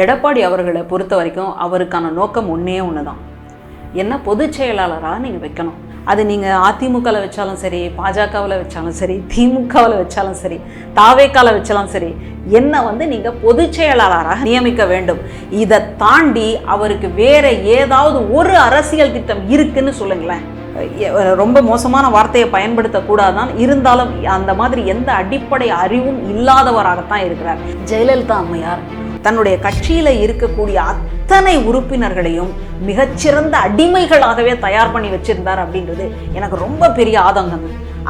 எடப்பாடி அவர்களை பொறுத்த வரைக்கும் அவருக்கான நோக்கம் ஒன்றே ஒன்று தான் என்ன பொதுச் செயலாளராக நீங்கள் வைக்கணும். அது நீங்கள் அதிமுகவில் வச்சாலும் சரி பாஜகவில் வச்சாலும் சரி திமுகவில் வச்சாலும் சரி தாவேக்கால வச்சாலும் சரி என்ன வந்து நீங்கள் பொதுச் செயலாளராக நியமிக்க வேண்டும். இதை தாண்டி அவருக்கு வேற ஏதாவது ஒரு அரசியல் திட்டம் இருக்குன்னு சொல்லுங்களேன். ரொம்ப மோசமான வார்த்தையை பயன்படுத்தக்கூடாதான். இருந்தாலும் அந்த மாதிரி எந்த அடிப்படை அறிவும் இல்லாதவராகத்தான் இருக்கிறார். ஜெயலலிதா அம்மையார் தன்னுடைய கட்சியில இருக்கக்கூடிய அத்தனை உறுப்பினர்களையும் மிகச்சிறந்த அடிமைகளாகவே தயார் பண்ணி வச்சிருந்தார் அப்படின்றது எனக்கு ரொம்ப பெரிய ஆதங்கம்.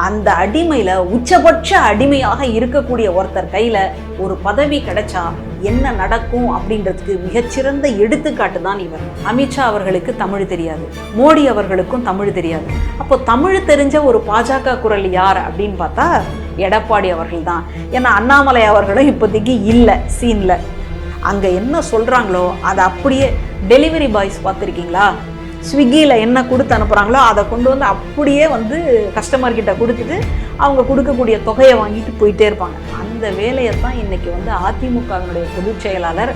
அந்த அடிமையில உச்சபட்ச அடிமையாக இருக்கக்கூடிய ஒருத்தர் கையில ஒரு பதவி கிடைச்சா என்ன நடக்கும் அப்படின்றதுக்கு மிகச்சிறந்த எடுத்துக்காட்டு தான் இவர். அமித்ஷா அவர்களுக்கு தமிழ் தெரியாது. மோடி அவர்களுக்கும் தமிழ் தெரியாது. அப்போ தமிழ் தெரிஞ்ச ஒரு பாஜக குரல் யார் அப்படின்னு பார்த்தா எடப்பாடி அவர்கள் தான். ஏன்னா அண்ணாமலை அவர்களும் இப்போதைக்கு இல்லை சீனில். அங்கே என்ன சொல்கிறாங்களோ அதை அப்படியே டெலிவரி பாய்ஸ் பார்த்துருக்கீங்களா? ஸ்விக்கியில் என்ன கொடுத்து அனுப்புகிறாங்களோ அதை கொண்டு வந்து அப்படியே வந்து கஸ்டமர் கிட்ட கொடுத்துட்டு அவங்க கொடுக்கக்கூடிய தொகையை வாங்கிட்டு போயிட்டே இருப்பாங்க. அந்த வேலையை தான் இன்றைக்கி வந்து அதிமுகவினுடைய பொதுச் செயலாளர்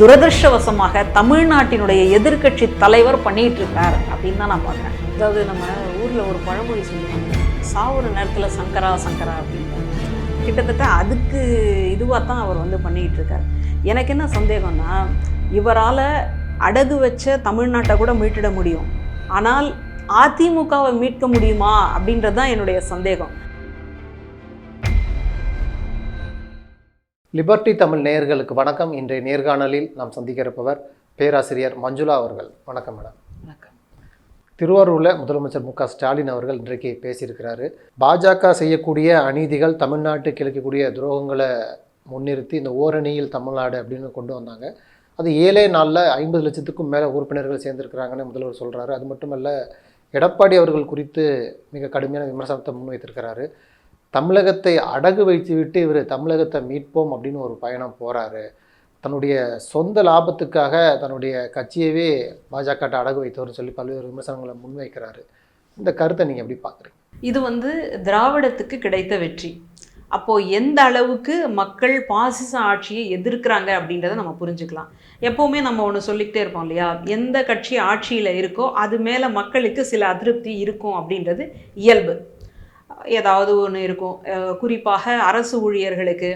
துரதிருஷ்டவசமாக தமிழ்நாட்டினுடைய எதிர்க்கட்சி தலைவர் பண்ணிகிட்ருக்கார் இருக்கார் அப்படின்னு தான் நான் பார்க்குறேன். அதாவது நம்ம ஊரில் ஒரு பழமொழி சொல்லுவாங்க சாவுற நேரத்தில் சங்கரா சங்கரா அப்படின்னு. கிட்டத்தட்ட அதுக்கு இதுவாக தான் அவர் வந்து பண்ணிக்கிட்டு இருக்கார். எனக்கு என்ன சந்தேகம்னா இவரால் அடகு வச்ச தமிழ்நாட்டை கூட மீட்டிட முடியும். ஆனால் அதிமுகவை மீட்க முடியுமா அப்படின்றது தான் என்னுடைய சந்தேகம். லிபர்டி தமிழ் நேயர்களுக்கு வணக்கம். இன்றைய நேர்காணலில் நாம் சந்திக்க இருப்பவர் பேராசிரியர் மஞ்சுளா அவர்கள். வணக்கம் மேடம். திருவாரூரில் முதலமைச்சர் மு க. ஸ்டாலின் அவர்கள் இன்றைக்கு பேசியிருக்கிறாரு. பாஜக செய்யக்கூடிய அநீதிகள் தமிழ்நாட்டுக்கு இழைக்கக்கூடிய துரோகங்களை முன்னிறுத்தி இந்த ஓரணியில் தமிழ்நாடு அப்படின்னு கொண்டு வந்தாங்க. அது ஏழே நாளில் ஐம்பது லட்சத்துக்கும் மேலே உறுப்பினர்கள் சேர்ந்திருக்கிறாங்கன்னு முதல்வர் சொல்கிறாரு அது மட்டுமல்ல எடப்பாடி அவர்கள் குறித்து மிக கடுமையான விமர்சனத்தை முன்வைத்திருக்கிறாரு. தமிழகத்தை அடகு வைத்து விட்டு இவர் தமிழகத்தை மீட்போம் அப்படின்னு ஒரு பயணம் போகிறாரு தன்னுடைய சொந்த லாபத்துக்காக தன்னுடைய கட்சியவே பாஜக அடகு வைத்தவர் சொல்லி பல்வேறு விமர்சனங்களை முன்வைக்கிறாரு. இந்த கருத்தை நீங்கள் எப்படி பார்க்குறீங்க? இது வந்து திராவிடத்துக்கு கிடைத்த வெற்றி. அப்போ எந்த அளவுக்கு மக்கள் பாசிச ஆட்சியை எதிர்க்கிறாங்க அப்படின்றத நம்ம புரிஞ்சுக்கலாம். எப்போவுமே நம்ம ஒன்று சொல்லிக்கிட்டே இருப்போம் இல்லையா? எந்த கட்சி ஆட்சியில் இருக்கோ அது மேலே மக்களுக்கு சில அதிருப்தி இருக்கும் அப்படின்றது இயல்பு. ஏதாவது ஒன்று இருக்கும். குறிப்பாக அரசு ஊழியர்களுக்கு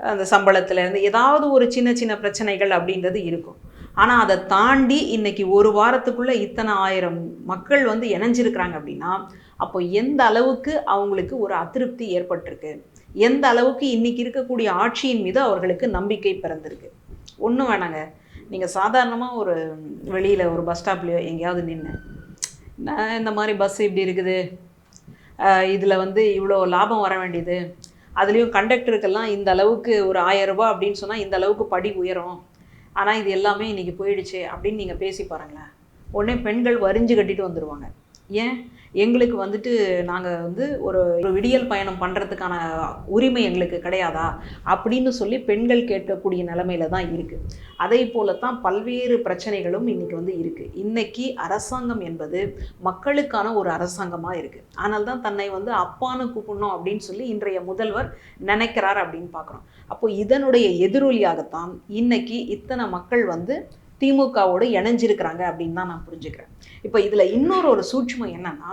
அந்த சம்பளத்துல இருந்து ஏதாவது ஒரு சின்ன சின்ன பிரச்சனைகள் அப்படின்றது இருக்கும். ஆனால் அதை தாண்டி இன்னைக்கு ஒரு வாரத்துக்குள்ள இத்தனை ஆயிரம் மக்கள் வந்து இணைஞ்சிருக்கிறாங்க அப்படின்னா அப்போ எந்த அளவுக்கு அவங்களுக்கு ஒரு அதிருப்தி ஏற்பட்டிருக்கு? எந்த அளவுக்கு இன்னைக்கு இருக்கக்கூடிய ஆட்சியின் மீது அவர்களுக்கு நம்பிக்கை பிறந்திருக்கு? ஒன்றும் வேணாங்க. நீங்கள் சாதாரணமாக ஒரு வெளியில் ஒரு பஸ் ஸ்டாப்லேயோ எங்கேயாவது நின்று நான் இந்த மாதிரி பஸ் இப்படி இருக்குது? இதில் வந்து இவ்வளோ லாபம் வர வேண்டியது. அதுலேயும் கண்டக்டருக்கெல்லாம் இந்த அளவுக்கு ஒரு ஆயிரம் ரூபாய் அப்படின்னு சொன்னால் இந்த அளவுக்கு படி உயரும். ஆனால் இது எல்லாமே இன்றைக்கி போயிடுச்சு அப்படின்னு நீங்கள் பேசி பாருங்களேன். உடனே பெண்கள் வரிஞ்சு கட்டிட்டு வந்துடுவாங்க ஏன்? எங்களுக்கு வந்துட்டு நாங்கள் வந்து ஒரு ஒரு விடியல் பயணம் பண்ணுறதுக்கான உரிமை எங்களுக்கு கிடையாதா அப்படின்னு சொல்லி பெண்கள் கேட்கக்கூடிய நிலமையில தான் இருக்குது அதே போல தான் பல்வேறு பிரச்சனைகளும் இன்றைக்கி வந்து இருக்குது இன்றைக்கி அரசாங்கம் என்பது மக்களுக்கான ஒரு அரசாங்கமாக இருக்குது ஆனால் தான் தன்னை வந்து அப்பான்னு கூப்பிடணும் அப்படின்னு சொல்லி இன்றைய முதல்வர் நினைக்கிறார் அப்படின்னு பார்க்குறோம். அப்போ இதனுடைய எதிரொலியாகத்தான் இன்றைக்கி இத்தனை மக்கள் வந்து திமுகவோடு இணைஞ்சிருக்கிறாங்க அப்படின்னு தான் நான் புரிஞ்சுக்கிறேன். இப்போ இதில் இன்னொரு ஒரு சூட்சுமம் என்னன்னா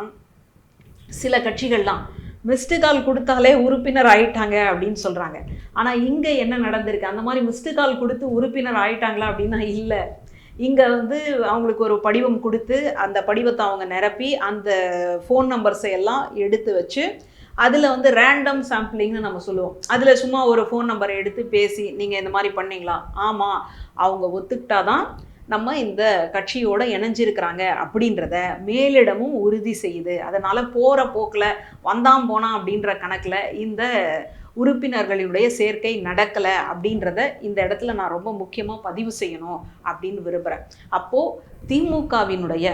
சில கட்சிகள்லாம் மிஸ்டு கால் கொடுத்தாலே உறுப்பினர் ஆயிட்டாங்க அப்படின்னு சொல்கிறாங்க ஆனால் இங்கே என்ன நடந்திருக்கு? அந்த மாதிரி மிஸ்டு கால் கொடுத்து உறுப்பினர் ஆயிட்டாங்களா அப்படின்னா இல்லை. இங்கே வந்து அவங்களுக்கு ஒரு படிவம் கொடுத்து அந்த படிவத்தை அவங்க நிரப்பி அந்த ஃபோன் நம்பர்ஸை எல்லாம் எடுத்து வச்சு அதில் வந்து ரேண்டம் சாம்பிளிங்னு நம்ம சொல்லுவோம். அதில் சும்மா ஒரு ஃபோன் நம்பரை எடுத்து பேசி நீங்கள் இந்த மாதிரி பண்ணீங்களா? ஆமாம் அவங்க ஒத்துக்கிட்டாதான் நம்ம இந்த கட்சியோட இணைஞ்சிருக்கிறாங்க அப்படின்றத மேலிடமும் உறுதி செய்யுது. அதனால் போகிற போக்கில் வந்தாம் போனான் அப்படின்ற கணக்கில் இந்த உறுப்பினர்களுடைய சேர்க்கை நடக்கலை அப்படின்றத இந்த இடத்துல நான் ரொம்ப முக்கியமாக பதிவு செய்யணும் அப்படின்னு விரும்புகிறேன் அப்போது திமுகவினுடைய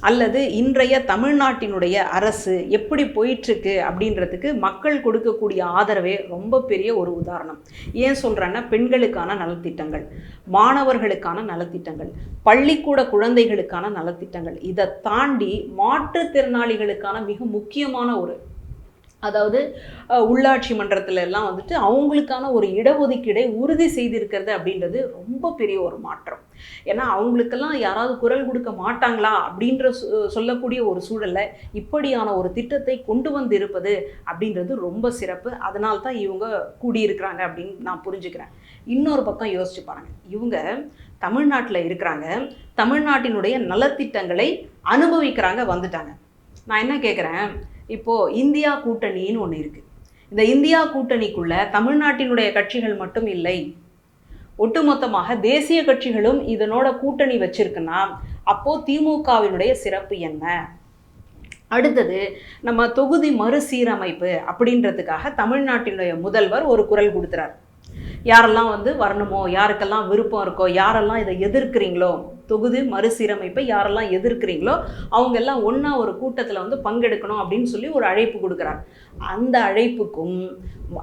அல்லது இன்றைய தமிழ்நாட்டினுடைய அரசு எப்படி போயிட்டுருக்கு அப்படின்றதுக்கு மக்கள் கொடுக்கக்கூடிய ஆதரவே ரொம்ப பெரிய ஒரு உதாரணம். ஏன் சொல்கிறேன்னா பெண்களுக்கான நலத்திட்டங்கள் மாணவர்களுக்கான நலத்திட்டங்கள் பள்ளிக்கூட குழந்தைகளுக்கான நலத்திட்டங்கள் இதை தாண்டி மாற்றுத்திறனாளிகளுக்கான மிக முக்கியமான ஒரு அதாவது உள்ளாட்சி மன்றத்துல எல்லாம் வந்துட்டு அவங்களுக்கான ஒரு இடஒதுக்கீடை உறுதி செய்திருக்கிறது அப்படின்றது ரொம்ப பெரிய ஒரு மாற்றம். ஏன்னா அவங்களுக்கெல்லாம் யாராவது குரல் கொடுக்க மாட்டாங்களா அப்படின்ற சொ- சொல்லக்கூடிய ஒரு சூழல்ல இப்படியான ஒரு திட்டத்தை கொண்டு வந்து இருப்பது அப்படின்றது ரொம்ப சிறப்பு. அதனால தான் இவங்க கூடியிருக்கிறாங்க அப்படின்னு நான் புரிஞ்சுக்கிறேன். இன்னொரு பக்கம் யோசிச்சு பாருங்க. இவங்க தமிழ்நாட்டில் இருக்கிறாங்க. தமிழ்நாட்டினுடைய நலத்திட்டங்களை அனுபவிக்கிறாங்க வந்துட்டாங்க. நான் என்ன கேட்குறேன் இப்போ இந்தியா கூட்டணின்னு ஒன்று இருக்குது இந்த இந்தியா கூட்டணிக்குள்ள தமிழ்நாட்டினுடைய கட்சிகள் மட்டும் இல்லை. ஒட்டுமொத்தமாக தேசிய கட்சிகளும் இதனோட கூட்டணி வச்சிருக்குன்னா அப்போது திமுகவினுடைய சிறப்பு என்ன? அடுத்தது நம்ம தொகுதி மறுசீரமைப்பு அப்படின்றதுக்காக தமிழ்நாட்டினுடைய முதல்வர் ஒரு குரல் கொடுக்குறார் யாரெல்லாம் வந்து வரணுமோ யாருக்கெல்லாம் விருப்பம் இருக்கோ யாரெல்லாம் இதை எதிர்க்கிறீங்களோ தொகுதி மறுசீரமைப்பை யாரெல்லாம் எதிர்க்கிறீங்களோ அவங்க எல்லாம் ஒன்றா ஒரு கூட்டத்தில் வந்து பங்கெடுக்கணும் அப்படின்னு சொல்லி ஒரு அழைப்பு கொடுக்குறார் அந்த அழைப்புக்கும்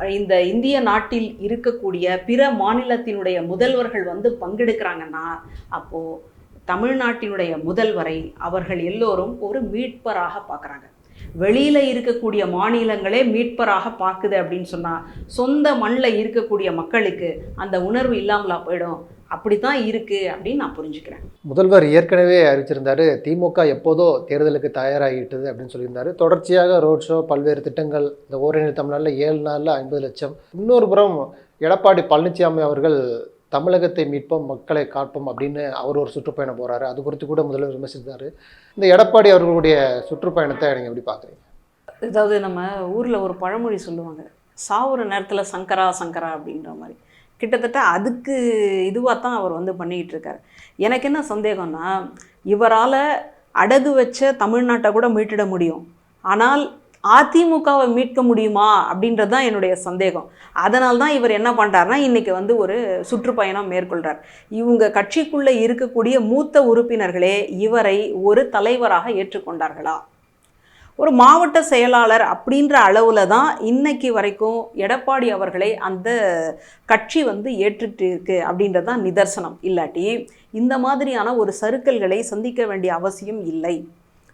இந்த இந்திய நாட்டில் இருக்கக்கூடிய பிற மாநிலத்தினுடைய முதல்வர்கள் வந்து பங்கெடுக்கிறாங்கன்னா அப்போது தமிழ்நாட்டினுடைய முதல்வரை அவர்கள் எல்லோரும் ஒரு மீட்பராக பார்க்குறாங்க. வெளியில் இருக்கக்கூடிய மாநிலங்களே மீட்பராக பார்க்குது அப்படின்னு சொன்னால் சொந்த மண்ணில் இருக்கக்கூடிய மக்களுக்கு அந்த உணர்வு இல்லாமலா போயிடும். அப்படி தான் இருக்குது அப்படின்னு நான் புரிஞ்சுக்கிறேன். முதல்வர் ஏற்கனவே அறிவிச்சிருந்தாரு திமுக எப்போதோ தேர்தலுக்கு தயாராகிட்டது அப்படின்னு சொல்லியிருந்தார். தொடர்ச்சியாக ரோட் ஷோ பல்வேறு திட்டங்கள் இந்த ஓரணி தமிழ்நாளில் ஏழு நாளில் ஐம்பது லட்சம். இன்னொரு புறம் எடப்பாடி பழனிசாமி அவர்கள் தமிழகத்தை மீட்போம் மக்களை காப்போம் அப்படின்னு அவர் ஒரு சுற்றுப்பயணம் போகிறாரு அது குறித்து கூட முதல்வர் விமர்சித்தார். இந்த எடப்பாடி அவர்களுடைய சுற்றுப்பயணத்தை நீங்கள் எப்படி பார்க்குறீங்க? அதாவது நம்ம ஊரில் ஒரு பழமொழி சொல்லுவாங்க சாவுற நேரத்தில் சங்கரா சங்கரா அப்படின்ற மாதிரி. கிட்டத்தட்ட அதுக்கு இதுவாக தான் அவர் வந்து பண்ணிக்கிட்டு இருக்கார். எனக்கு என்ன சந்தேகம்னா இவரால் அடகு வச்ச தமிழ்நாட்டை கூட மீட்டிட முடியும். ஆனால் அதிமுகவை மீட்க முடியுமா அப்படின்றது தான் என்னுடைய சந்தேகம். அதனால தான் இவர் என்ன பண்ணுறாருனா இன்றைக்கி வந்து ஒரு சுற்றுப்பயணம் மேற்கொள்கிறார் இவங்க கட்சிக்குள்ளே இருக்கக்கூடிய மூத்த உறுப்பினர்களே இவரை ஒரு தலைவராக ஏற்றுக்கொண்டார்களா? ஒரு மாவட்ட செயலாளர் அப்படின்ற அளவில் தான் இன்னைக்கு வரைக்கும் எடப்பாடி அவர்களை அந்த கட்சி வந்து ஏற்றுட்டு இருக்கு அப்படின்றது தான் நிதர்சனம். இல்லாட்டி இந்த மாதிரியான ஒரு சறுக்கல்களை சந்திக்க வேண்டிய அவசியம் இல்லை.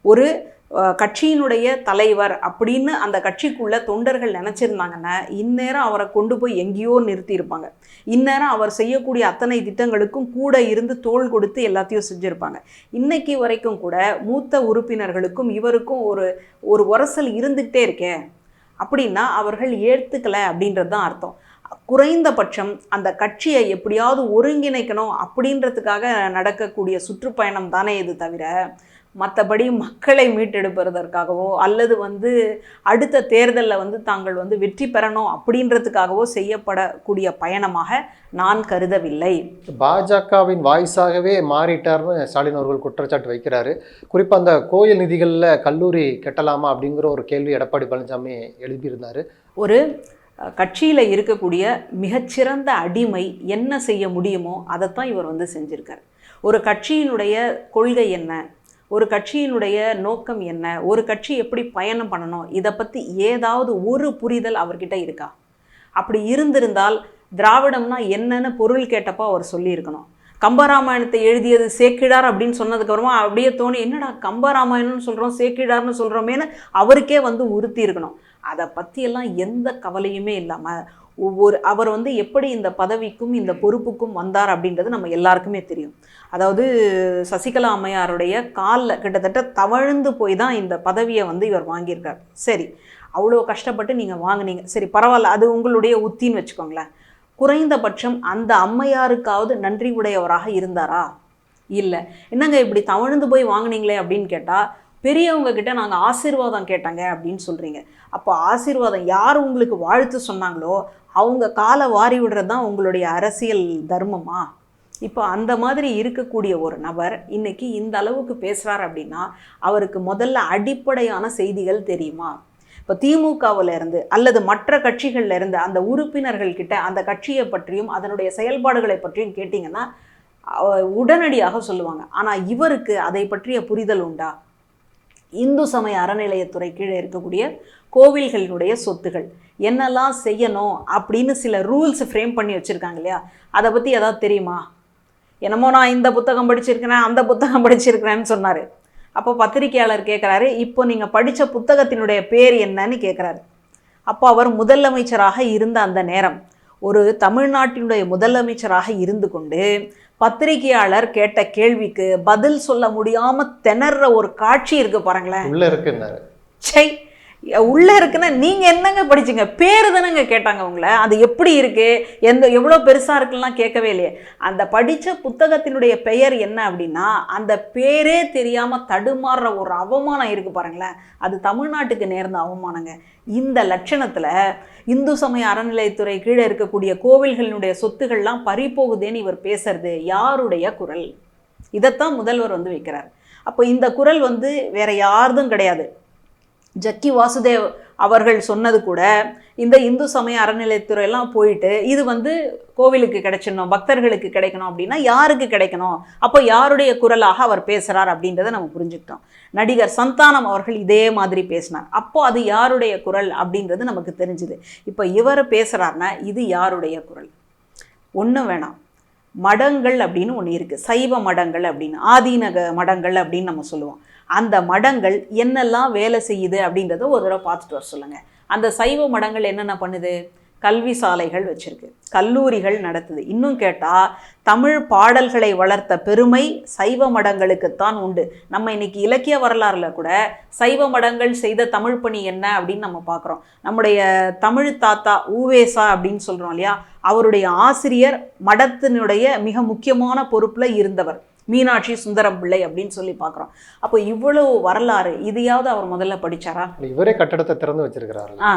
ஒரு கட்சியினுடைய தலைவர் அப்படின்னு அந்த கட்சிக்குள்ள தொண்டர்கள் நினச்சிருந்தாங்கன்னா இந்நேரம் அவரை கொண்டு போய் எங்கேயோ நிறுத்தியிருப்பாங்க இந்நேரம் அவர் செய்யக்கூடிய அத்தனை திட்டங்களுக்கும் கூட இருந்து தோள் கொடுத்து எல்லாத்தையும் செஞ்சுருப்பாங்க. இன்னைக்கு வரைக்கும் கூட மூத்த உறுப்பினர்களுக்கும் இவருக்கும் ஒரு ஒரு உரசல் இருந்துக்கிட்டே இருக்கே அப்படின்னா அவர்கள் ஏற்றுக்கலை அப்படின்றது தான் அர்த்தம். குறைந்தபட்சம் அந்த கட்சியை எப்படியாவது ஒருங்கிணைக்கணும் அப்படின்றதுக்காக நடக்கக்கூடிய சுற்றுப்பயணம் தானே இது தவிர மற்றபடி மக்களை மீட்டெடுப்பதற்காகவோ அல்லது வந்து அடுத்த தேர்தலில் வந்து தாங்கள் வந்து வெற்றி பெறணும் அப்படின்றதுக்காகவோ செய்யப்படக்கூடிய பயணமாக நான் கருதவில்லை. பாஜகவின் வாய்ஸாகவே மாறிட்டார்னு ஸ்டாலின் அவர்கள் குற்றச்சாட்டு வைக்கிறாரு. குறிப்பாக அந்த கோயில் நிதிகளில் கல்லூரி கட்டலாமா அப்படிங்கிற ஒரு கேள்வி எடப்பாடி பழனிசாமி எழுப்பியிருந்தாரு. ஒரு கட்சியில் இருக்கக்கூடிய மிகச்சிறந்த அடிமை என்ன செய்ய முடியுமோ அதைத்தான் இவர் வந்து செஞ்சிருக்கார். ஒரு கட்சியினுடைய கொள்கை என்ன? ஒரு கட்சியினுடைய நோக்கம் என்ன? ஒரு கட்சி எப்படி பயணம் பண்ணணும்? இதை பற்றி ஏதாவது ஒரு புரிதல் அவர்கிட்ட இருக்கா? அப்படி இருந்திருந்தால் திராவிடம்னா என்னன்னு பொருள் கேட்டப்போ அவர் சொல்லியிருக்கணும். கம்பராமாயணத்தை எழுதியது சேக்கிழார் அப்படின்னு சொன்னதுக்கப்புறமா அப்படியே தோணி என்னடா கம்பராமாயணம்னு சொல்கிறோம் சேக்கிழார்னு சொல்கிறோமேனு அவருக்கே வந்து உறுத்தி இருக்கணும் அதை பற்றியெல்லாம் எந்த கவலையுமே இல்லாமல் ஒவ்வொரு அவர் வந்து எப்படி இந்த பதவிக்கும் இந்த பொறுப்புக்கும் வந்தார் அப்படின்றது நம்ம எல்லாருக்குமே தெரியும். அதாவது சசிகலா அம்மையாருடைய காலில் கிட்டத்தட்ட தவழ்ந்து போய் தான் இந்த பதவியை வந்து இவர் வாங்கியிருக்கார். சரி அவ்வளோ கஷ்டப்பட்டு நீங்கள் வாங்குனீங்க. சரி பரவாயில்ல அது உங்களுடைய உத்தின்னு வச்சுக்கோங்களேன். குறைந்தபட்சம் அந்த அம்மையாருக்காவது நன்றி உடையவராக இருந்தாரா? இல்லை. என்னங்க இப்படி தவழ்ந்து போய் வாங்குனீங்களே அப்படின்னு கேட்டால் பெரியவங்க கிட்ட நாங்கள் ஆசீர்வாதம் கேட்டாங்க அப்படின்னு சொல்கிறீங்க அப்போ ஆசீர்வாதம் யார் உங்களுக்கு வாழ்த்து சொன்னாங்களோ அவங்க காலை வாரி விடுறது தான் உங்களுடைய அரசியல் தர்மமா? இப்போ அந்த மாதிரி இருக்கக்கூடிய ஒரு நபர் இன்னைக்கு இந்த அளவுக்கு பேசுகிறார் அப்படின்னா அவருக்கு முதல்ல அடிப்படையான செய்திகள் தெரியுமா? இப்போ திமுகவில் இருந்து அல்லது மற்ற கட்சிகளில் இருந்து அந்த உறுப்பினர்கள் கிட்ட அந்த கட்சியை பற்றியும் அதனுடைய செயல்பாடுகளை பற்றியும் கேட்டிங்கன்னா உடனடியாக சொல்லுவாங்க. ஆனால் இவருக்கு அதை பற்றிய புரிதல் உண்டா? இந்து சமய அறநிலையத்துறை கீழே இருக்கக்கூடிய கோவில்களினுடைய சொத்துகள். என்னெல்லாம் செய்யணும் அப்படின்னு சில ரூல்ஸ் ஃப்ரேம் பண்ணி வச்சுருக்காங்க இல்லையா? அதை பற்றி எதாவது தெரியுமா? என்னமோ நான் இந்த புத்தகம் படிச்சிருக்கிறேன் அந்த புத்தகம் படிச்சிருக்கிறேன்னு சொன்னார். அப்போ பத்திரிக்கையாளர் கேட்குறாரு இப்போ நீங்கள் படித்த புத்தகத்தினுடைய பேர் என்னன்னு கேட்குறாரு அப்போ அவர் முதலமைச்சராக இருந்த அந்த நேரம் ஒரு தமிழ்நாட்டினுடைய முதலமைச்சராக இருந்து கொண்டு பத்திரிகையாளர் கேட்ட கேள்விக்கு பதில் சொல்ல முடியாம திணற ஒரு காட்சி இருக்கு பாருங்களேன். உள்ள இருக்குன்னாரு. சை உள்ளே இருக்குன்னா நீங்கள் என்னங்க படிச்சிங்க? பேர் தானங்க கேட்டாங்க உங்களை. அது எப்படி இருக்குது எந்த எவ்வளோ பெருசாக இருக்குலாம் கேட்கவே இல்லையே. அந்த படித்த புத்தகத்தினுடைய பெயர் என்ன அப்படின்னா அந்த பேரே தெரியாமல் தடுமாறுற ஒரு அவமானம் இருக்குது பாருங்களேன். அது தமிழ்நாட்டுக்கு நேர்ந்த அவமானங்க. இந்த லட்சணத்தில் இந்து சமய அறநிலையத்துறை கீழே இருக்கக்கூடிய கோவில்களினுடைய சொத்துகள்லாம் பறிபோகுதேன்னு இவர் பேசுறது யாருடைய குரல்? இதைத்தான் முதல்வர் வந்து வைக்கிறார். அப்போ இந்த குரல் வந்து வேற யார்தும் கிடையாது. ஜக்கி வாசுதேவ் அவர்கள் சொன்னது கூட இந்த இந்து சமய அறநிலையத்துறை எல்லாம் போயிட்டு இது வந்து கோவிலுக்கு கிடைச்சிடணும் பக்தர்களுக்கு கிடைக்கணும் அப்படின்னா யாருக்கு கிடைக்கணும்? அப்போ யாருடைய குரலாக அவர் பேசுகிறார் அப்படின்றத நம்ம புரிஞ்சுக்கிட்டோம். நடிகர் சந்தானம் அவர்கள் இதே மாதிரி பேசினார். அப்போ அது யாருடைய குரல் அப்படின்றது நமக்கு தெரிஞ்சுது. இப்போ இவர் பேசுகிறாருன்னா இது யாருடைய குரல்? ஒன்றும் வேணாம். மடங்கள் அப்படின்னு ஒன்று இருக்குது சைவ மடங்கள் அப்படின்னு ஆதீனக மடங்கள் அப்படின்னு நம்ம சொல்லுவோம். அந்த மடங்கள் என்னெல்லாம் வேலை செய்யுது அப்படின்றத ஒரு தடவை பார்த்துட்டு வர சொல்லுங்கள் அந்த சைவ மடங்கள் என்னென்ன பண்ணுது? கல்வி சாலைகள் வச்சுருக்கு. கல்லூரிகள் நடத்துது. இன்னும் கேட்டால் தமிழ் பாடல்களை வளர்த்த பெருமை சைவ மடங்களுக்குத்தான் உண்டு. நம்ம இன்னைக்கு இலக்கிய வரலாறுல கூட சைவ மடங்கள் செய்த தமிழ் பணி என்ன அப்படின்னு நம்ம பார்க்குறோம். நம்முடைய தமிழ் தாத்தா ஊவேசா அப்படின்னு சொல்கிறோம் இல்லையா? அவருடைய ஆசிரியர் மடத்தினுடைய மிக முக்கியமான பொறுப்பில் இருந்தவர். மீனாட்சி சுந்தரம் பிள்ளை அப்படின்னு சொல்லி பார்க்குறோம். அப்போ இவ்வளவு வரலாறு இதையாவது அவர் முதல்ல படிச்சாரா? இவரே கட்டடத்தை திறந்து வச்சிருக்கிறாரு. ஆ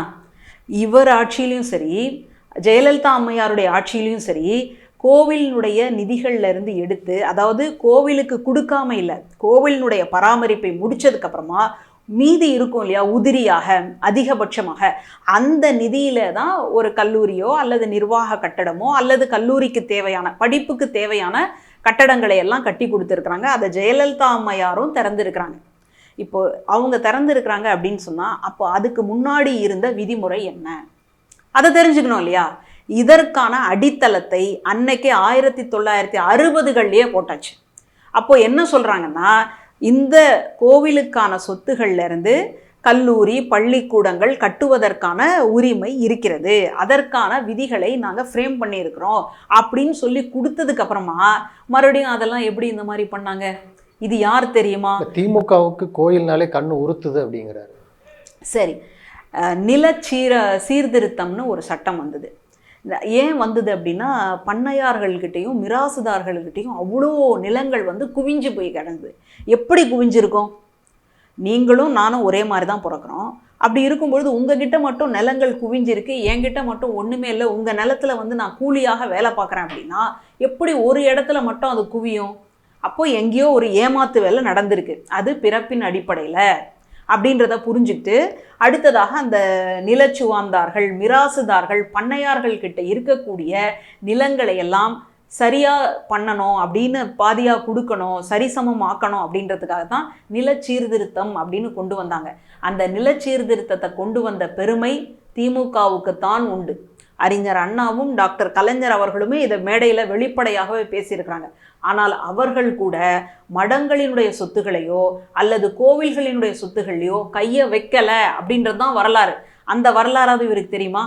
இவர் ஆட்சியிலையும் சரி ஜெயலலிதா அம்மையாருடைய ஆட்சியிலையும் சரி கோவிலினுடைய நிதிகள்ல இருந்து எடுத்து அதாவது கோவிலுக்கு கொடுக்காம இல்லை கோவிலினுடைய பராமரிப்பை முடிச்சதுக்கு அப்புறமா மீதி இருக்கும் இல்லையா உதிரியாக அதிகபட்சமாக அந்த நிதியில தான் ஒரு கல்லூரியோ அல்லது நிர்வாக கட்டடமோ அல்லது கல்லூரிக்கு தேவையான படிப்புக்கு தேவையான கட்டடங்களை எல்லாம் கட்டி கொடுத்துருக்குறாங்க. அதை ஜெயலலிதா அம்மையாரும் திறந்துருக்கிறாங்க. இப்போ அவங்க திறந்துருக்குறாங்க அப்படின்னு சொன்னால் அப்போ அதுக்கு முன்னாடி இருந்த விதிமுறை என்ன? அதை தெரிஞ்சுக்கணும் இல்லையா? இதற்கான அடித்தளத்தை அன்னைக்கே ஆயிரத்தி தொள்ளாயிரத்தி அறுபதுகள்லேயே போட்டாச்சு. அப்போது என்ன சொல்கிறாங்கன்னா இந்த கோவிலுக்கான சொத்துகள்லேருந்து கல்லூரி பள்ளிக்கூடங்கள் கட்டுவதற்கான உரிமை இருக்கிறது. அதற்கான விதிகளை நாங்கள் ஃப்ரேம் பண்ணியிருக்கிறோம் அப்படின்னு சொல்லி கொடுத்ததுக்கு அப்புறமா மறுபடியும் அதெல்லாம் எப்படி இந்த மாதிரி பண்ணாங்க? இது யார் தெரியுமா? திமுகவுக்கு கோயில்னாலே கண்ணு உறுத்துது அப்படிங்கிறாரு. சரி. அஹ், நிலச்சீர சீர்திருத்தம்னு ஒரு சட்டம் வந்தது. ஏன் வந்தது அப்படின்னா பண்ணையார்கள்கிட்டையும் மிராசுதார்கள்கிட்டையும் அவ்வளோ நிலங்கள் வந்து குவிஞ்சு போய் கிடந்தது. எப்படி குவிஞ்சிருக்கும்? நீங்களும் நானும் ஒரே மாதிரி தான் பிறக்கிறோம். அப்படி இருக்கும்பொழுது உங்ககிட்ட மட்டும் நிலங்கள் குவிஞ்சிருக்கு என்கிட்ட மட்டும் ஒன்றுமே இல்லை. உங்கள் நிலத்துல வந்து நான் கூலியாக வேலை பார்க்குறேன் அப்படின்னா எப்படி ஒரு இடத்துல மட்டும் அது குவியும்? அப்போது எங்கேயோ ஒரு ஏமாத்து வேலை நடந்திருக்கு. அது பிறப்பின் அடிப்படையில் அப்படின்றத புரிஞ்சுக்கிட்டு அடுத்ததாக அந்த நிலச்சுவாந்தார்கள் மிராசுதார்கள் பண்ணையார்கள் கிட்ட இருக்கக்கூடிய நிலங்களை எல்லாம் சரியா பண்ணணும் அப்படின்னு பாதியாக கொடுக்கணும் சரிசமம் ஆக்கணும் அப்படின்றதுக்காக தான் நிலச்சீர்திருத்தம் அப்படின்னு கொண்டு வந்தாங்க. அந்த நிலச்சீர்திருத்தத்தை கொண்டு வந்த பெருமை திமுகவுக்கு தான் உண்டு. அறிஞர் அண்ணாவும் டாக்டர் கலைஞர் அவர்களுமே இதை மேடையில் வெளிப்படையாகவே பேசியிருக்கிறாங்க. ஆனால் அவர்கள் கூட மடங்களினுடைய சொத்துகளையோ அல்லது கோவில்களினுடைய சொத்துகளையோ கையை வைக்கலை அப்படின்றது தான் வரலாறு. அந்த வரலாறாவது இவருக்கு தெரியுமா?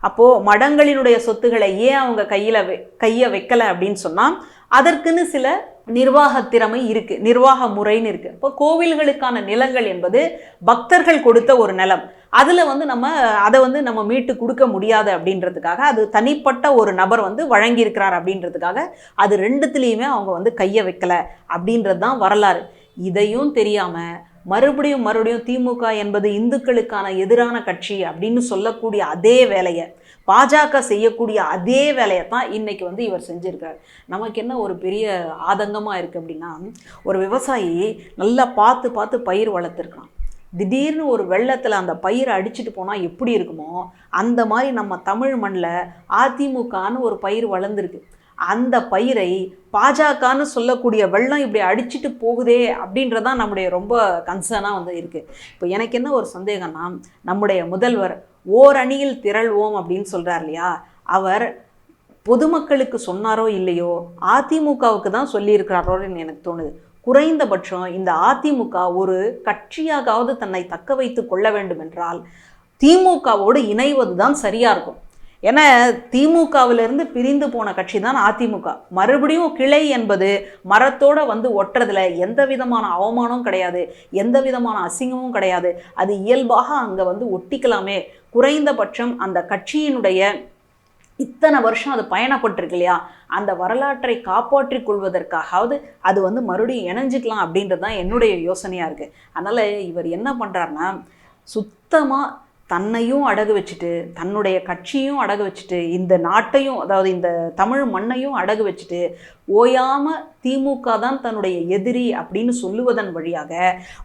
அப்போது மடங்களினுடைய சொத்துக்களை ஏன் அவங்க கையில் வெ கையை வைக்கலை அப்படின்னு சொன்னால் அதற்குன்னு சில நிர்வாக திறமை இருக்குது நிர்வாக முறைன்னு இருக்குது இப்போ கோவில்களுக்கான நிலங்கள் என்பது பக்தர்கள் கொடுத்த ஒரு நிலம். அதில் வந்து நம்ம அதை வந்து நம்ம மீட்டு கொடுக்க முடியாது அப்படின்றதுக்காக அது தனிப்பட்ட ஒரு நபர் வந்து வழங்கியிருக்கிறார் அப்படின்றதுக்காக அது ரெண்டுத்துலேயுமே அவங்க வந்து கையை வைக்கல அப்படின்றது தான் வரலாறு. இதையும் தெரியாமல் மறுபடியும் மறுபடியும் திமுக என்பது இந்துக்களுக்கான எதிரான கட்சி அப்படின்னு சொல்லக்கூடிய அதே வேலையை பாஜக செய்யக்கூடிய அதே வேலையை தான் இன்றைக்கி வந்து இவர் செஞ்சுருக்கார். நமக்கு என்ன ஒரு பெரிய ஆதங்கமாக இருக்குது அப்படின்னா ஒரு விவசாயி நல்லா பார்த்து பார்த்து பயிர் வளர்த்துருக்கான். திடீர்னு ஒரு வெள்ளத்தில் அந்த பயிரை அடிச்சுட்டு போனால் எப்படி இருக்குமோ அந்த மாதிரி நம்ம தமிழ் மண்ணில் அதிமுகன்னு ஒரு பயிர் வளர்ந்துருக்கு. அந்த பயிரை பாஜகன்னு சொல்லக்கூடிய வெள்ளம் இப்படி அடிச்சுட்டு போகுதே அப்படின்றதான் நம்முடைய ரொம்ப கன்சர்னாக வந்து இருக்குது இப்போ எனக்கு என்ன ஒரு சந்தேகம்னா நம்முடைய முதல்வர் ஓரணியில் திரள்வோம் அப்படின்னு சொல்கிறார் இல்லையா? அவர் பொதுமக்களுக்கு சொன்னாரோ இல்லையோ அதிமுகவுக்கு தான் சொல்லியிருக்கிறாரோன்னு எனக்கு தோணுது. குறைந்தபட்சம் இந்த அதிமுக ஒரு கட்சியாகாவது தன்னை தக்க வைத்து கொள்ள வேண்டும் என்றால் திமுகவோடு இணைவது தான் சரியாக இருக்கும். ஏன்னா திமுகவிலிருந்து பிரிந்து போன கட்சி தான் அதிமுக. மறுபடியும் கிளை என்பது மரத்தோட வந்து ஒட்டுறதுல எந்த விதமான அவமானமும் கிடையாது எந்த விதமான அசிங்கமும் கிடையாது. அது இயல்பாக அங்கே வந்து ஒட்டிக்கலாமே. குறைந்தபட்சம் அந்த கட்சியினுடைய இத்தனை வருஷம் அது பயணப்பட்டிருக்கு இல்லையா? அந்த வரலாற்றை காப்பாற்றி கொள்வதற்காகவது அது வந்து மறுபடியும் இணைஞ்சிக்கலாம் அப்படின்றது தான் என்னுடைய யோசனையாக இருக்குது அதனால் இவர் என்ன பண்ணுறாருன்னா சுத்தமாக தன்னையும் அடகு வச்சுட்டு தன்னுடைய கட்சியும் அடகு வச்சுட்டு இந்த நாட்டையும் அதாவது இந்த தமிழ் மண்ணையும் அடகு வச்சுட்டு ஓயாமல் திமுக தான் தன்னுடைய எதிரி அப்படின்னு சொல்லுவதன் வழியாக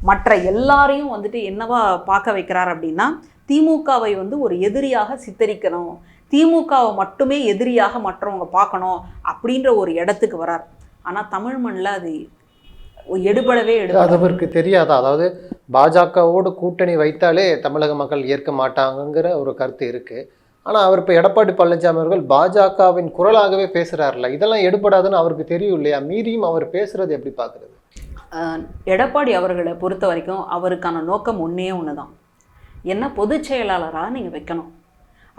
மற்ற எல்லாரையும் வந்துட்டு என்னவா பார்க்க வைக்கிறார் அப்படின்னா திமுகவை வந்து ஒரு எதிரியாக சித்தரிக்கணும். திமுகவை மட்டுமே எதிரியாக மற்றவங்க பார்க்கணும் அப்படின்ற ஒரு இடத்துக்கு வரார். ஆனால் தமிழ் மண்ணில் அது எடுபடவே அது எடுபடாது அவருக்கு தெரியாதா? அதாவது பாஜகவோடு கூட்டணி வைத்தாலே தமிழக மக்கள் ஏற்க மாட்டாங்கங்கிற ஒரு கருத்து இருக்கு. ஆனா அவர் இப்போ எடப்பாடி பழனிசாமி அவர்கள் பாஜகவின் குரலாகவே பேசுறாருல இதெல்லாம் எடுபடாதுன்னு அவருக்கு தெரியும் இல்லையா? மீறியும் அவர் பேசுறது எப்படி பார்க்கறது எடப்பாடி அவர்களை பொறுத்த வரைக்கும் அவருக்கான நோக்கம் ஒன்றே ஒன்று தான் என்ன பொதுச் செயலாளராக நீங்கள் வைக்கணும்?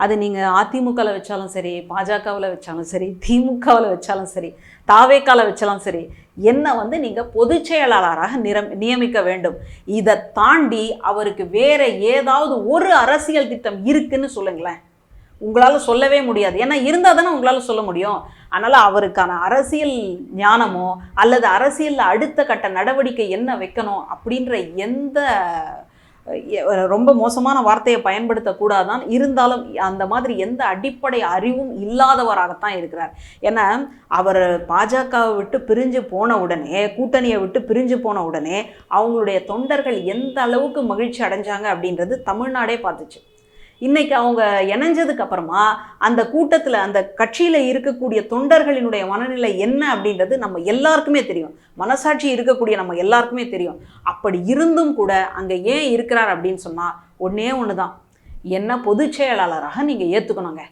அது நீங்கள் அதிமுகவில் வச்சாலும் சரி பாஜகவில் வச்சாலும் சரி திமுகவில் வச்சாலும் சரி தாவேக்கால வச்சாலும் சரி என்ன வந்து நீங்கள் பொதுச் செயலாளராக நிரம் நியமிக்க வேண்டும். இதை தாண்டி அவருக்கு வேறு ஏதாவது ஒரு அரசியல் திட்டம் இருக்குன்னு சொல்லுங்களேன். உங்களால் சொல்லவே முடியாது. ஏன்னா இருந்தால் தானே உங்களால் சொல்ல முடியும். அதனால் அவருக்கான அரசியல் ஞானமோ அல்லது அரசியலில் அடுத்த கட்ட நடவடிக்கை என்ன வைக்கணும் அப்படின்ற எந்த ரொம்ப மோசமான வார்த்தையை பயன்படுத்தக்கூடாதான். இருந்தாலும் அந்த மாதிரி எந்த அடிப்படை அறிவும் இல்லாதவராகத்தான் இருக்கிறார். ஏன்னா அவர் பாஜகவை விட்டு பிரிஞ்சு போன உடனே கூட்டணியை விட்டு பிரிஞ்சு போன உடனே அவங்களுடைய தொண்டர்கள் எந்த அளவுக்கு மகிழ்ச்சி அடைஞ்சாங்க அப்படின்றது தமிழ்நாடே பார்த்துச்சு. இன்னைக்கு அவங்க இணைஞ்சதுக்கு அப்புறமா அந்த கூட்டத்தில் அந்த கட்சியில் இருக்கக்கூடிய தொண்டர்களினுடைய மனநிலை என்ன அப்படின்றது நம்ம எல்லாருக்குமே தெரியும். மனசாட்சி இருக்கக்கூடிய நம்ம எல்லாருக்குமே தெரியும். அப்படி இருந்தும் கூட அங்கே ஏன் இருக்கிறார் அப்படின்னு சொன்னால் ஒன்றே ஒன்று தான் என்ன பொதுச் செயலாளராக நீங்கள் ஏற்றுக்கணுங்க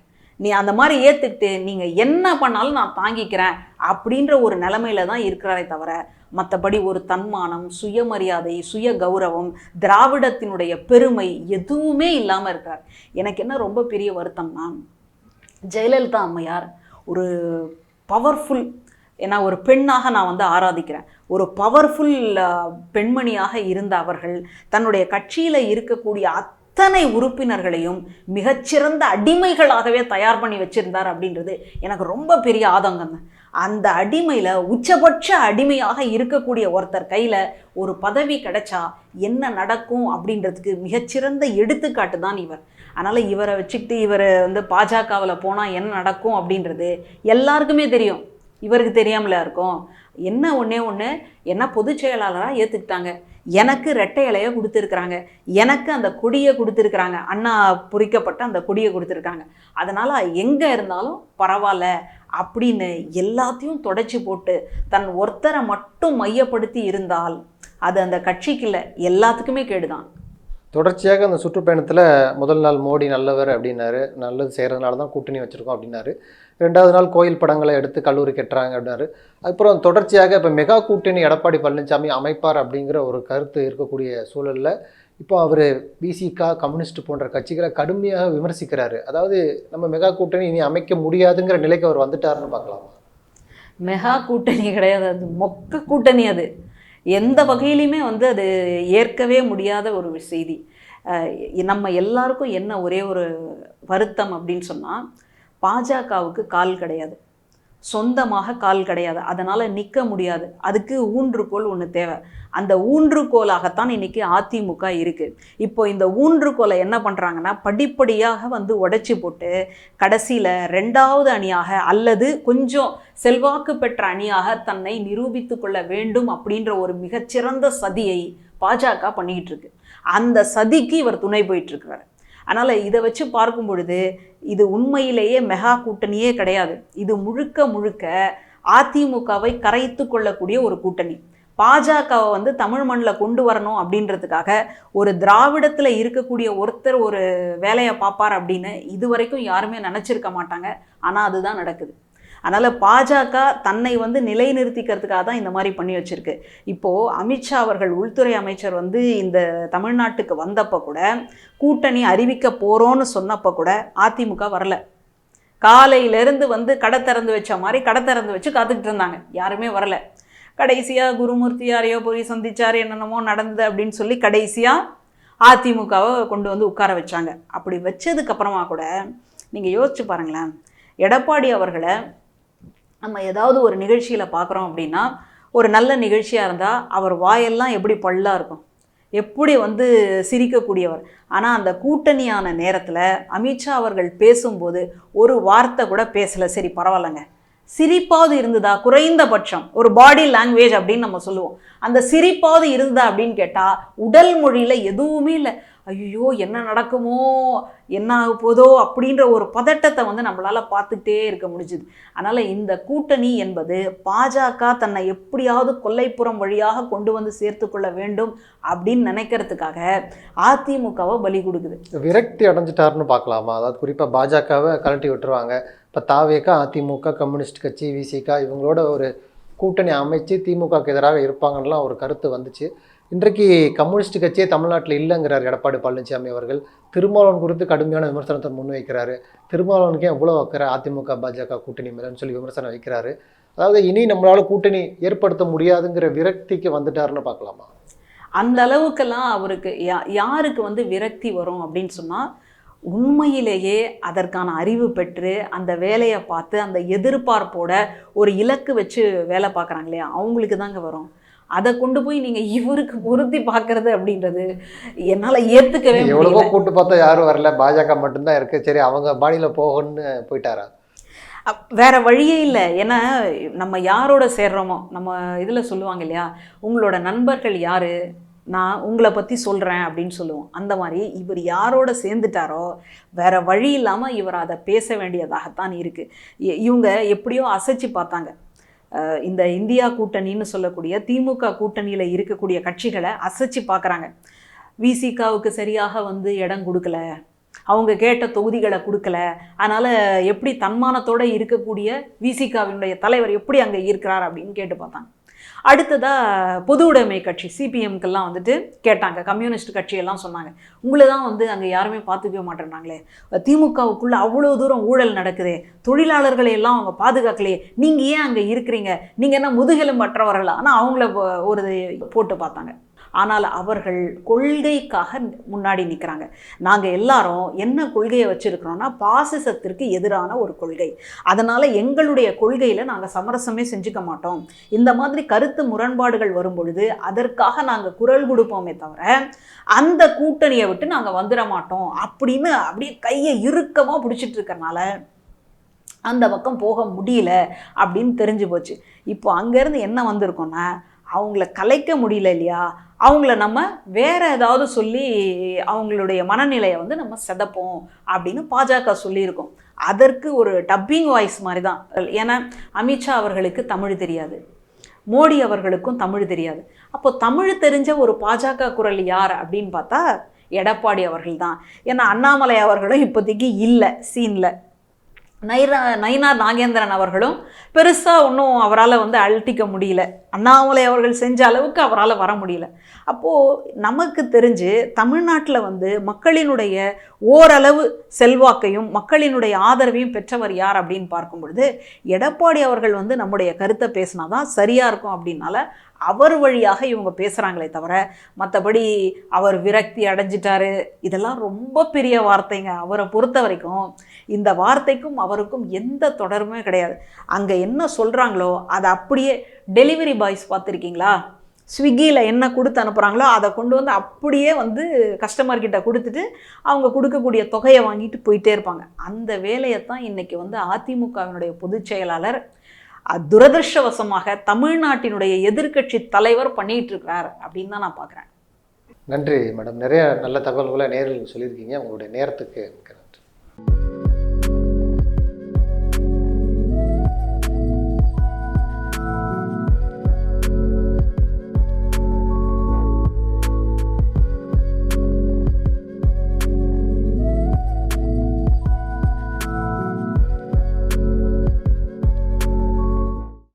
நீ அந்த மாதிரி ஏற்றுக்கிட்டு நீங்கள் என்ன பண்ணாலும் நான் தாங்கிக்கிறேன் அப்படின்ற ஒரு நிலமையில தான் இருக்கிறாரே தவிர மற்றபடி ஒரு தன்மானம் சுயமரியாதை சுய கௌரவம் திராவிடத்தினுடைய பெருமை எதுவுமே இல்லாமல் இருக்கார். எனக்கு என்ன ரொம்ப பெரிய வருத்தம்னா ஜெயலலிதா அம்மையார் ஒரு பவர்ஃபுல் ஏன்னா ஒரு பெண்ணாக நான் வந்து ஆராதிக்கிறேன். ஒரு பவர்ஃபுல் பெண்மணியாக இருந்த அவர்கள் தன்னுடைய கட்சியில் இருக்கக்கூடிய அத்தனை உறுப்பினர்களையும் மிகச்சிறந்த அடிமைகளாகவே தயார் பண்ணி வச்சிருந்தார் அப்படின்றது எனக்கு ரொம்ப பெரிய ஆதங்கம் தான் அந்த அடிமையில் உச்சபட்ச அடிமையாக இருக்கக்கூடிய ஒருத்தர் கையில் ஒரு பதவி கிடைச்சா என்ன நடக்கும் அப்படின்றதுக்கு மிகச்சிறந்த எடுத்துக்காட்டு தான் இவர். அதனால் இவரை வச்சுக்கிட்டு இவர் வந்து பாஜகவில் போனால் என்ன நடக்கும் அப்படின்றது எல்லாருக்குமே தெரியும். இவருக்கு தெரியாமல இருக்கும். என்ன ஒன்றே ஒன்று என்ன பொதுச் செயலாளராக ஏற்றுக்கிட்டாங்க எனக்கு ரெட்டை இலையை கொடுத்துருக்குறாங்க. எனக்கு அந்த கொடியை கொடுத்துருக்குறாங்க. அண்ணா பொறிக்கப்பட்ட அந்த கொடியை கொடுத்துருக்காங்க. அதனால் எங்கே இருந்தாலும் பரவாயில்ல அப்படின்னு எல்லாத்தையும் தொடச்சி போட்டு தன் ஒருத்தரை மட்டும் மையப்படுத்தி இருந்தால் அது அந்த கட்சிக்கு இல்லை. எல்லாத்துக்குமே கேடுதான். தொடர்ச்சியாக அந்த சுற்றுப்பயணத்தில் முதல் நாள் மோடி நல்லவர் அப்படின்னாரு. நல்லது செய்கிறதுனால தான் கூட்டணி வச்சுருக்கோம் அப்படின்னாரு. ரெண்டாவது நாள் கோயில் படங்களை எடுத்து கல்லூரி கட்டுறாங்க அப்படின்னாரு. அப்புறம் தொடர்ச்சியாக இப்போ மெகா கூட்டணி எடப்பாடி பழனிசாமி அமைப்பார் அப்படிங்கிற ஒரு கருத்து இருக்கக்கூடிய சூழலில் இப்போ அவர் பிசிகா கம்யூனிஸ்ட் போன்ற கட்சிகளை கடுமையாக விமர்சிக்கிறாரு. அதாவது நம்ம மெகா கூட்டணி இனி அமைக்க முடியாதுங்கிற நிலைக்கு அவர் வந்துட்டாருன்னு பார்க்கலாம்? மெகா கூட்டணி கிடையாது. அது மொக்க கூட்டணி அது. எந்த வகையிலையுமே வந்து அது ஏற்கவே முடியாத ஒரு செய்தி. நம்ம எல்லாருக்கும் என்ன ஒரே ஒரு வருத்தம் அப்படின்னு சொன்னால் பாஜகவுக்கு கால் கிடையாது. சொந்தமாக கால் கிடையாது. அதனால் நிற்க முடியாது. அதுக்கு ஊன்றுகோல் ஒன்று தேவை. அந்த ஊன்றுகோலாகத்தான் இன்னைக்கு அதிமுக இருக்குது இப்போ இந்த ஊன்றுகோலை என்ன பண்ணுறாங்கன்னா படிப்படியாக வந்து உடைச்சி போட்டு கடைசியில் ரெண்டாவது அணியாக அல்லது கொஞ்சம் செல்வாக்கு பெற்ற அணியாக தன்னை நிரூபித்து கொள்ள வேண்டும் அப்படின்ற ஒரு மிகச்சிறந்த சதியை பாஜக பண்ணிக்கிட்டு இருக்கு. அந்த சதிக்கு இவர் துணை போயிட்டுருக்கிறார் அதனால் இதை வச்சு பார்க்கும் பொழுது இது உண்மையிலேயே மெகா கூட்டணியே கிடையாது. இது முழுக்க முழுக்க அதிமுகவை கரைத்து கொள்ளக்கூடிய ஒரு கூட்டணி. பாஜகவை வந்து தமிழ் மண்ணில் கொண்டு வரணும் அப்படின்றதுக்காக ஒரு திராவிடத்தில் இருக்கக்கூடிய ஒருத்தர் ஒரு வேலையை பார்ப்பார் அப்படின்னு இது வரைக்கும் யாருமே நினச்சிருக்க மாட்டாங்க. ஆனால் அதுதான் நடக்குது. அதனால் பாஜக தன்னை வந்து நிலைநிறுத்திக்கிறதுக்காக தான் இந்த மாதிரி பண்ணி வச்சுருக்கு. இப்போது அமித்ஷா அவர்கள் உள்துறை அமைச்சர் வந்து இந்த தமிழ்நாட்டுக்கு வந்தப்போ கூட கூட்டணி அறிவிக்க போகிறோன்னு சொன்னப்போ கூட அதிமுக வரல. காலையிலேருந்து வந்து கடை திறந்து வச்ச மாதிரி கடை திறந்து வச்சு காத்துக்கிட்டு இருந்தாங்க. யாருமே வரல. கடைசியாக குருமூர்த்தி யாரையோ போய் சந்திச்சார் என்னென்னமோ நடந்தது அப்படின்னு சொல்லி கடைசியாக அதிமுகவை கொண்டு வந்து உட்கார வச்சாங்க. அப்படி வச்சதுக்கப்புறமா கூட நீங்கள் யோசிச்சு பாருங்களேன். எடப்பாடி அவர்களை நம்ம ஏதாவது ஒரு நிகழ்ச்சியில் பார்க்குறோம் அப்படின்னா ஒரு நல்ல நிகழ்ச்சியாக இருந்தால் அவர் வாயெல்லாம் எப்படி பல்லாக இருக்கும்? எப்படி வந்து சிரிக்கக்கூடியவர்? ஆனால் அந்த கூட்டணியான நேரத்தில் அமித்ஷா அவர்கள் பேசும்போது ஒரு வார்த்தை கூட பேசலை. சரி பரவாயில்லைங்க. சிரிப்பாவது இருந்ததா? குறைந்தபட்சம். ஒரு பாடி லாங்குவேஜ் அப்படின்னு நம்ம சொல்லுவோம். அந்த சிரிப்பாவது இருந்ததா அப்படின்னு கேட்டால் உடல் மொழியில் எதுவுமே இல்லை. ஐயோ என்ன நடக்குமோ என்ன ஆக போதோ அப்படின்ற ஒரு பதட்டத்தை வந்து நம்மளால் பார்த்துக்கிட்டே இருக்க முடிஞ்சுது. அதனால் இந்த கூட்டணி என்பது பாஜக தன்னை எப்படியாவது கொல்லைப்புறம் வழியாக கொண்டு வந்து சேர்த்து கொள்ள வேண்டும் அப்படின்னு நினைக்கிறதுக்காக அதிமுகவை பலி கொடுக்குது. விரக்தி அடைஞ்சிட்டாருன்னு பார்க்கலாமா? அதாவது குறிப்பாக பாஜகவை கழட்டி விட்டுருவாங்க. இப்போ தாவேக்கா அதிமுக கம்யூனிஸ்ட் கட்சி விசிகா இவங்களோட ஒரு கூட்டணி அமைச்சு திமுகவுக்கு எதிராக இருப்பாங்கலாம் ஒரு கருத்து வந்துச்சு. இன்றைக்கு கம்யூனிஸ்ட் கட்சியே தமிழ்நாட்டில் இல்லைங்கிறார் எடப்பாடி பழனிசாமி அவர்கள். திருமாவளவன் குறித்து கடுமையான விமர்சனத்தை முன்வைக்கிறாரு. திருமாவளவனுக்கு ஏன் இவ்வளோ வைக்கிற அதிமுக பாஜக கூட்டணி மேலன்னு சொல்லி விமர்சனம் வைக்கிறாரு. அதாவது இனி நம்மளால் கூட்டணி ஏற்படுத்த முடியாதுங்கிற விரக்திக்கு வந்துட்டாருன்னு பார்க்கலாமா? அந்த அளவுக்கெல்லாம் அவருக்கு யா யாருக்கு வந்து விரக்தி வரும் அப்படின்னு சொன்னால் உண்மையிலேயே அதற்கான அறிவு பெற்று அந்த வேலையை பார்த்து அந்த எதிர்பார்ப்போட ஒரு இலக்கு வச்சு வேலை பார்க்குறாங்க இல்லையா? அவங்களுக்கு தாங்க வரும். அதை கொண்டு போய் நீங்கள் இவருக்கு பொருத்தி பார்க்கறது அப்படின்றது என்னால் ஏற்றுக்கவே எவ்வளவோ கூட்டு பார்த்தா யாரும் வரல. பாஜக மட்டும்தான் இருக்கு. சரி அவங்க பாணியில் போகணும்னு போயிட்டாரா? வேற வழியே இல்லை. ஏன்னா நம்ம யாரோட சேர்றோமோ நம்ம இதில் சொல்லுவாங்க இல்லையா? உங்களோட நண்பர்கள் யாரு? நான் உங்களை பற்றி சொல்கிறேன் அப்படின்னு சொல்லுவோம். அந்த மாதிரி இவர் யாரோட சேர்ந்துட்டாரோ வேற வழி இல்லாமல் இவர் அதை பேச வேண்டியதாகத்தான் இருக்குது இவங்க எப்படியோ அசைச்சு பார்த்தாங்க. இந்த இந்தியா கூட்டணின்னு சொல்லக்கூடிய திமுக கூட்டணியில் இருக்கக்கூடிய கட்சிகளை அசைச்சு பார்க்குறாங்க விசிகாவுக்கு சரியாக வந்து இடம் கொடுக்கல. அவங்க கேட்ட தொகுதிகளை கொடுக்கல. அதனால் எப்படி தன்மானத்தோடு இருக்கக்கூடிய விசிகாவினுடைய தலைவர் எப்படி அங்கே இருக்கிறார் அப்படின்னு கேட்டு பார்த்தாங்க. அடுத்ததாக பொது உடைமை கட்சி சிபிஎம்க்கெல்லாம் வந்துட்டு கேட்டாங்க. கம்யூனிஸ்ட் கட்சியெல்லாம் சொன்னாங்க. உங்களை தான் வந்து அங்கே யாருமே பார்த்துக்கவே மாட்டேறாங்களே திமுகவுக்குள்ளே அவ்வளோ தூரம் ஊழல் நடக்குதே. தொழிலாளர்களை எல்லாம் அவங்க பாதுகாக்கலையே. நீங்கள் ஏன் அங்கே இருக்கிறீங்க? நீங்கள் என்ன முதுகெலும்பற்றவர்களா ஆனால் அவங்கள ஒரு போட்டு பார்த்தாங்க. ஆனால் அவர்கள் கொள்கைக்காக முன்னாடி நிற்கிறாங்க நாங்கள் எல்லாரும் என்ன கொள்கையை வச்சுருக்கிறோன்னா பாசிசத்திற்கு எதிரான ஒரு கொள்கை. அதனால் எங்களுடைய கொள்கையில் நாங்கள் சமரசமே செஞ்சுக்க மாட்டோம். இந்த மாதிரி கருத்து முரண்பாடுகள் வரும் பொழுது அதற்காக நாங்கள் குரல் கொடுப்போமே தவிர அந்த கூட்டணியை விட்டு நாங்கள் வந்துட மாட்டோம். அப்படின்னு அப்படியே கையை இறுக்கமாக பிடிச்சிட்டு இருக்கறனால அந்த பக்கம் போக முடியல அப்படின்னு தெரிஞ்சு போச்சு. இப்போ அங்கேருந்து என்ன வந்திருக்கோன்னா அவங்கள கலைக்க முடியல இல்லையா? அவங்கள நம்ம வேற ஏதாவது சொல்லி அவங்களுடைய மனநிலையை வந்து நம்ம செதப்போம் அப்படின்னு பாஜக சொல்லியிருக்கோம். அதற்கு ஒரு டப்பிங் வாய்ஸ் மாதிரி தான் ஏன்னா அமித்ஷா அவர்களுக்கு தமிழ் தெரியாது. மோடி அவர்களுக்கும் தமிழ் தெரியாது. அப்போ தமிழ் தெரிஞ்ச ஒரு பாஜக குரல் யார் அப்படின்னு பார்த்தா எடப்பாடி அவர்கள் தான் ஏன்னா அண்ணாமலை அவர்களும் இப்போதைக்கு இல்லை சீனில். நைரா நயினார் நாகேந்திரன் அவர்களும் பெருசாக ஒன்றும் அவரால் வந்து அழட்டிக்க முடியல. அண்ணாமலை அவர்கள் செஞ்ச அளவுக்கு அவரால் வர முடியல. அப்போது நமக்கு தெரிஞ்சு தமிழ்நாட்டில் வந்து மக்களினுடைய ஓரளவு செல்வாக்கையும் மக்களினுடைய ஆதரவையும் பெற்றவர் யார் அப்படின்னு பார்க்கும் பொழுது எடப்பாடி அவர்கள் வந்து நம்முடைய கருத்தை பேசினா தான் சரியாக இருக்கும் அப்படின்னால அவர் வழியாக இவங்க பேசுகிறாங்களே தவிர மற்றபடி அவர் விரக்தி அடைஞ்சிட்டாரு. இதெல்லாம் ரொம்ப பெரிய வார்த்தைங்க. அவரை பொறுத்த வரைக்கும் இந்த வார்த்தைக்கும் அவருக்கும் எந்த தொடர்புமே கிடையாது. அங்கே என்ன சொல்கிறாங்களோ அதை அப்படியே டெலிவரி பாய்ஸ் பார்த்துருக்கீங்களா? ஸ்விக்கியில் என்ன கொடுத்து அனுப்புகிறாங்களோ அதை கொண்டு வந்து அப்படியே வந்து கஸ்டமர் கிட்ட கொடுத்துட்டு அவங்க கொடுக்கக்கூடிய தொகையை வாங்கிட்டு போயிட்டே இருப்பாங்க. அந்த வேலையை தான் இன்றைக்கி வந்து அதிமுகவினுடைய பொதுச் செயலாளர் துரதிருஷ்டவசமாக தமிழ்நாட்டினுடைய எதிர்க்கட்சி தலைவர் பண்ணிகிட்டு இருக்கிறார் அப்படின்னு தான் நான் பார்க்குறேன். நன்றி மேடம். நிறைய நல்ல தகவல்களை நேரில் சொல்லியிருக்கீங்க. உங்களுடைய நேரத்துக்கு